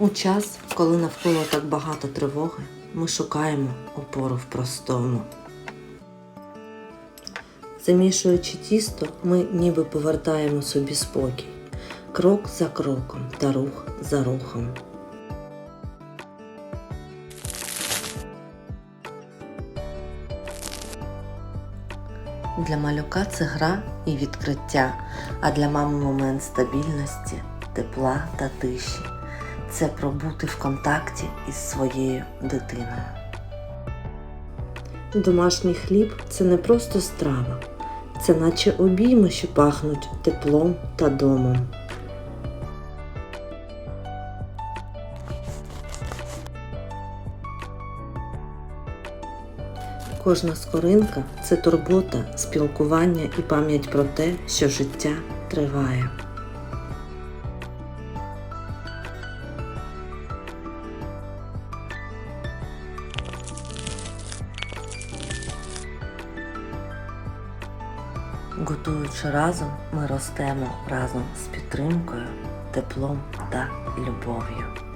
У час, коли навколо так багато тривоги, ми шукаємо опору в простому. Замішуючи тісто, ми ніби повертаємо собі спокій, крок за кроком та рух за рухом. Для малюка це гра і відкриття, а для мами момент стабільності, тепла та тиші. Це про бути в контакті із своєю дитиною. Домашній хліб це не просто страва, це наче обійми, що пахнуть теплом та домом. Кожна скоринка це турбота, спілкування і пам'ять про те, що життя триває. Готуючи разом, ми ростемо разом з підтримкою, теплом та любов'ю.